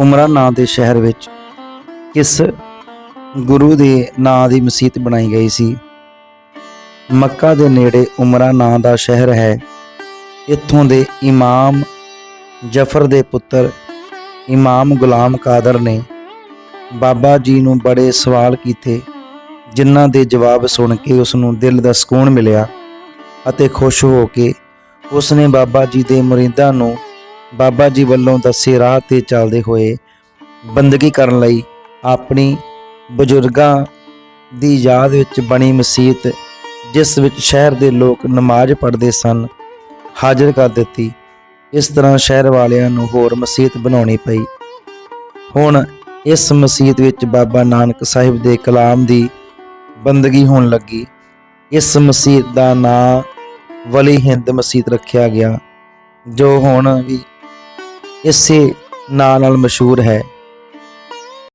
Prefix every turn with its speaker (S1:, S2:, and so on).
S1: ਉਮਰਾ ਨਾਂ ਦੇ ਸ਼ਹਿਰ ਵਿੱਚ ਕਿਸ ਗੁਰੂ ਦੇ ਨਾਂ ਦੀ ਮਸਜਿਦ ਬਣਾਈ ਗਈ ਸੀ। ਮੱਕਾ ਦੇ ਨੇੜੇ ਉਮਰਾ ਨਾਂ ਦਾ ਸ਼ਹਿਰ ਹੈ। ਇੱਥੋਂ ਦੇ ਇਮਾਮ ਜਫਰ ਦੇ ਪੁੱਤਰ ਇਮਾਮ ਗੁਲਾਮ ਕਾਦਰ ਨੇ ਬਾਬਾ ਜੀ ਨੂੰ ਬੜੇ ਸਵਾਲ ਕੀਤੇ, ਜਿਨ੍ਹਾਂ ਦੇ ਜਵਾਬ ਸੁਣ ਕੇ ਉਸ ਨੂੰ ਦਿਲ ਦਾ ਸਕੂਨ ਮਿਲਿਆ ਅਤੇ ਖੁਸ਼ ਹੋ ਕੇ ਉਸ ਨੇ ਬਾਬਾ ਜੀ ਦੇ ਮੁਰੀਦਾਂ ਨੂੰ ਬਾਬਾ ਜੀ ਵੱਲੋਂ ਦੱਸੇ ਰਾਹ ਤੇ ਚੱਲਦੇ ਹੋਏ ਬੰਦਗੀ ਕਰਨ ਲਈ ਆਪਣੀ ਬਜ਼ੁਰਗਾਂ ਦੀ ਯਾਦ ਵਿੱਚ ਬਣੀ ਮਸਜਿਦ ਜਿਸ ਵਿੱਚ ਸ਼ਹਿਰ ਦੇ ਲੋਕ ਨਮਾਜ਼ ਪੜ੍ਹਦੇ ਸਨ, ਹਾਜ਼ਰ ਕਰ ਦਿੱਤੀ। ਇਸ ਤਰ੍ਹਾਂ ਸ਼ਹਿਰ ਵਾਲਿਆਂ ਨੂੰ ਹੋਰ ਮਸਜਿਦ ਬਣਾਉਣੀ ਪਈ। ਹੁਣ ਇਸ ਮਸਜਿਦ ਵਿੱਚ ਬਾਬਾ ਨਾਨਕ ਸਾਹਿਬ ਦੇ ਕਲਾਮ ਦੀ ਬੰਦਗੀ ਹੋਣ ਲੱਗੀ। ਇਸ ਮਸਜਿਦ ਦਾ ਨਾਂ ਵਲੀ ਹਿੰਦ ਮਸਜਿਦ ਰੱਖਿਆ ਗਿਆ, ਜੋ ਹੁਣ ਵੀ ਇਸੇ ਨਾਂ ਨਾਲ ਮਸ਼ਹੂਰ ਹੈ।